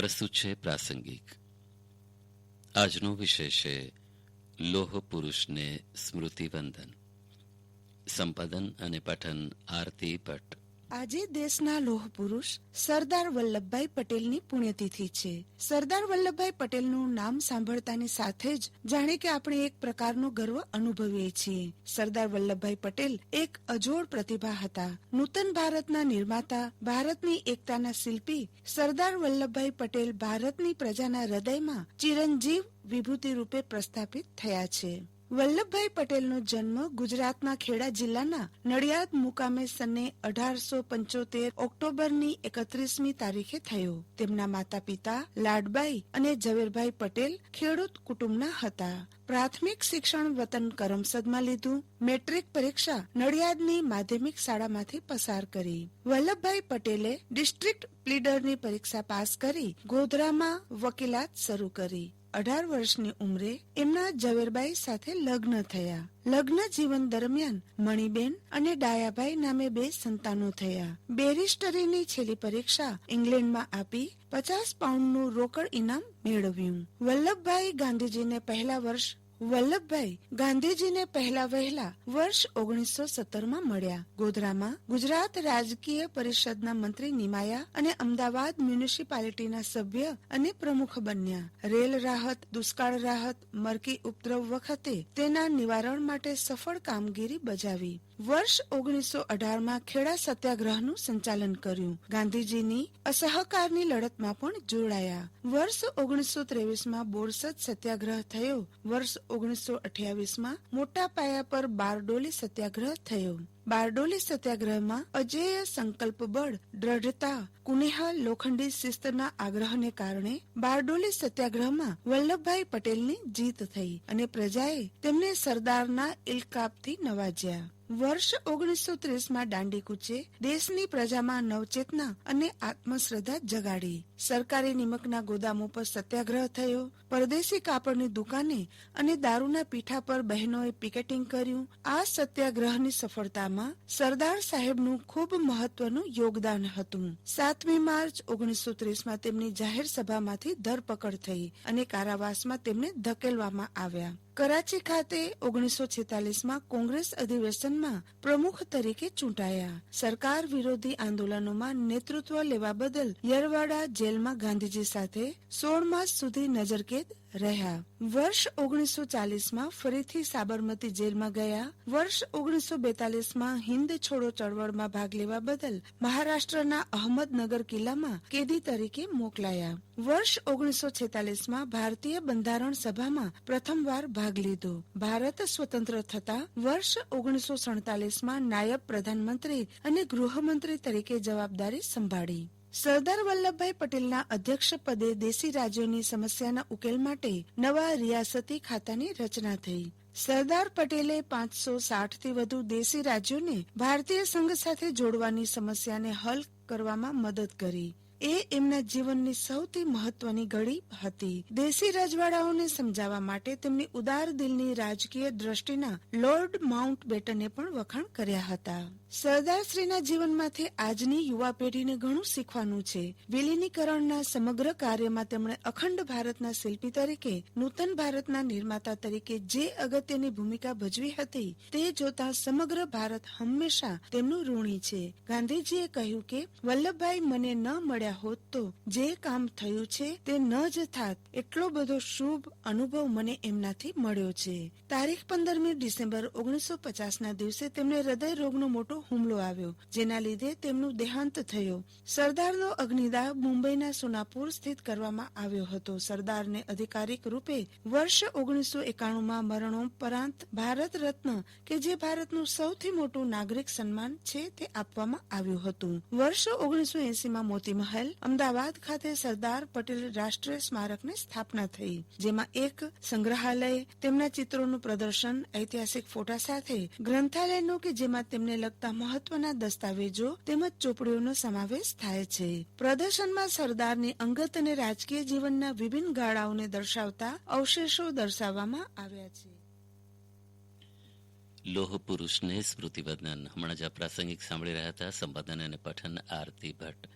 પ્રસ્તુત છે પ્રાસંગિક આજનો વિષય છે લોહ પુરુષને સ્મૃતિ વંદન સંપાદન અને પઠન આરતી ભટ્ટ આજે દેશના લોહ પુરુષ સરદાર વલ્લભભાઈ પટેલની પુણ્યતિથિ છે. સરદાર વલ્લભભાઈ પટેલનું નામ સાંભળતાની સાથે જ જાણે કે આપણે એક પ્રકારનો ગર્વ અનુભવીએ છીએ. સરદાર વલ્લભભાઈ પટેલ એક અજોડ પ્રતિભા હતા. નૂતન ભારતના નિર્માતા, ભારતની એકતાના શિલ્પી, સરદાર વલ્લભભાઈ પટેલ ભારતની પ્રજાના હૃદયમાં ચિરંજીવ વિભૂતિ રૂપે પ્રસ્થાપિત થયા છે. વલ્લભભાઈ પટેલનો જન્મ ગુજરાતના ખેડા જિલ્લાના નડિયાદ મુકામે સને અઢારસો પંચોતેર ઓક્ટોબરની એકત્રીસમી તારીખે થયો. તેમના માતા પિતા લાડબાઈ અને ઝવેરભાઈ પટેલ ખેડૂત કુટુંબના હતા. પ્રાથમિક શિક્ષણ વતન કરમસદમાં લીધું. મેટ્રિક પરીક્ષા નડિયાદની માધ્યમિક શાળામાંથી પસાર કરી. વલ્લભભાઈ પટેલે ડિસ્ટ્રિક્ટ પ્લીડરની પરીક્ષા પાસ કરી ગોધરામાં વકીલાત શરૂ કરી. અઢાર વર્ષની ઉંમરે એમના ઝવેરબાઈ સાથે લગ્ન થયા. લગ્ન જીવન દરમિયાન મણિબેન અને ડાયાભાઈ નામે બે સંતાનો થયા. બેરિસ્ટરીની છેલ્લી પરીક્ષા ઇંગ્લેન્ડમાં આપી પચાસ પાઉન્ડનું રોકડ ઇનામ મેળવ્યું. વલ્લભભાઈ ગાંધીજીને પહેલા વર્ષ વલ્લભભાઈ ગાંધીજીને પહેલા વહેલા વર્ષ ઓગણીસો સત્તરમાં મળ્યા. ગોધરામાં ગુજરાત રાજકીય પરિષદના મંત્રી નિમાયા અને અમદાવાદ મ્યુનિસિપાલિટીના સભ્ય અને પ્રમુખ બન્યા. રેલ રાહત, દુષ્કાળ રાહત, મરકી ઉપદ્રવ વખતે તેના નિવારણ માટે સફળ કામગીરી બજાવી. વર્ષ ઓગણીસો અઢારમાં ખેડા સત્યાગ્રહનું સંચાલન કર્યું. ગાંધીજીની અસહકારની લડતમાં પણ જોડાયા. વર્ષ ઓગણીસો ત્રેવીસમાં બોરસદ સત્યાગ્રહ થયો. વર્ષ ઓગણીસો અઠ્યાવીસમાં મોટા પાયા પર બારડોલી સત્યાગ્રહ થયો. બારડોલી સત્યાગ્રહમાં અજેય સંકલ્પ બળ દ્રઢતા કુનેહા લોખંડી શિસ્તના આગ્રહને કારણે બારડોલી સત્યાગ્રહમાં વલ્લભભાઈ પટેલની જીત થઈ અને પ્રજાએ તેમને સરદારના ઇલકાપથી નવાજ્યા. વર્ષ ઓગણીસો ત્રીસમાં દાંડી કૂચે દેશની પ્રજામાં નવચેતના અને આત્મશ્રદ્ધા જગાડી. સરકારી નિમકના ગોદામો પર સત્યાગ્રહ થયો. પરદેશી કાપડની દુકાને અને દારૂના પીઠા પર બહેનોએ પિકેટિંગ કર્યું. આ સત્યાગ્રહની સફળતામાં સરદાર સાહેબનું ખૂબ મહત્વનું યોગદાન હતું. સાતમી માર્ચ ઓગણીસો ત્રીસમાં તેમની જાહેર સભામાંથી ધરપકડ થઈ અને કારાવાસમાં તેમને ધકેલવામાં આવ્યા. કરાચી ખાતે ઓગણીસો છેતાલીસમાં કોંગ્રેસ અધિવેશનમાં પ્રમુખ તરીકે ચૂંટાયા. સરકાર વિરોધી આંદોલનોમાં નેતૃત્વ લેવા બદલ યરવાડા જેલમાં ગાંધીજી સાથે સોળ માસ સુધી નજરકેદ રહ્યા. વર્ષ ઓગણીસો ચાલીસમાં ફરીથી સાબરમતી જેલમાં ગયા. વર્ષ ઓગણીસો બેતાલીસમાં હિન્દ છોડો ચળવળમાં ભાગ લેવા બદલ મહારાષ્ટ્રના અહમદનગર કિલ્લામાં કેદી તરીકે મોકલાયા. વર્ષ ઓગણીસો છેતાલીસમાં ભારતીય બંધારણ સભામાં પ્રથમવાર ભાગ લીધો. ભારત સ્વતંત્ર થતા વર્ષ ઓગણીસો સડતાલીસમાં નાયબ પ્રધાનમંત્રી અને ગૃહમંત્રી તરીકે જવાબદારી સંભાળી. સરદાર વલ્લભભાઈ પટેલના અધ્યક્ષપદે દેશી રાજ્યોની સમસ્યાના ઉકેલ માટે નવા રિયાસતી ખાતાની રચના થઈ. સરદાર પટેલે પાંચસો સાઠથી વધુ દેશી રાજ્યોને ભારતીય સંઘ સાથે જોડવાની સમસ્યાને હલ કરવામાં મદદ કરી. એ એમના જીવનની સૌથી મહત્વની ઘડી હતી. દેશી રજવાડાઓને સમજાવવા માટે તેમની ઉદાર દિલની રાજકીય દ્રષ્ટિના લોર્ડ માઉન્ટ બેટને પણ વખાણ કર્યા હતા. સરદારશ્રીના જીવનમાંથી આજની યુવા પેઢીને ઘણું શીખવાનું છે. વિલીનીકરણના સમગ્ર કાર્યમાં તેમણે અખંડ ભારતના શિલ્પી તરીકે, નૂતન ભારતના નિર્માતા તરીકે જે અગત્યની ભૂમિકા ભજવી હતી, તે જોતા સમગ્ર ભારત હંમેશા તેમનું ઋણી છે. ગાંધીજીએ કહ્યું કે, વલ્લભભાઈ મને ન મળ્યા હોત તો જે કામ થયું છે તે ન જ થાત. એટલો બધો શુભ અનુભવ મને એમનાથી મળ્યો છે. તારીખ પંદરમી ડિસેમ્બર ઓગણીસો પચાસના દિવસે તેમને હૃદય રોગનો મોટો હુમલો આવ્યો, જેના લીધે તેમનું દેહાંત થયો. સરદારનો અગ્નિદાહ મુંબઈના સોનાપુર સ્થિત કરવામાં આવ્યો હતો. સરદારને અધિકારિક રૂપે વર્ષ ઓગણીસો એકાણુંમાં મરણોપરાંત ભારત રત્ન, કે જે ભારતનું સૌથી મોટું નાગરિક સન્માન છે તે આપવામાં આવ્યું હતું. વર્ષ ઓગણીસો એસીમાં મોતી મહેલ અમદાવાદ ખાતે સરદાર પટેલ રાષ્ટ્રીય સ્મારકની સ્થાપના થઈ, જેમાં એક સંગ્રહાલય, તેમના ચિત્રોનું પ્રદર્શન, ઐતિહાસિક ફોટા સાથે, ગ્રંથાલયનું કે જેમાં તેમને લગતા મહત્વના દસ્તાવેજો તેમજ ચોપડીઓનો સમાવેશ થાય છે. પ્રદર્શનમાં સરદારની અંગત અને રાજકીય જીવનના વિભિન્ન ગાળાઓને દર્શાવતા અવશેષો દર્શાવવામાં આવ્યા છે. લોહ પુરુષને સ્મૃતિવદન. હમણાં જ પ્રાસંગિક સાંભળી રહ્યા હતા સંપાદન અને પઠન આરતી ભટ્ટ.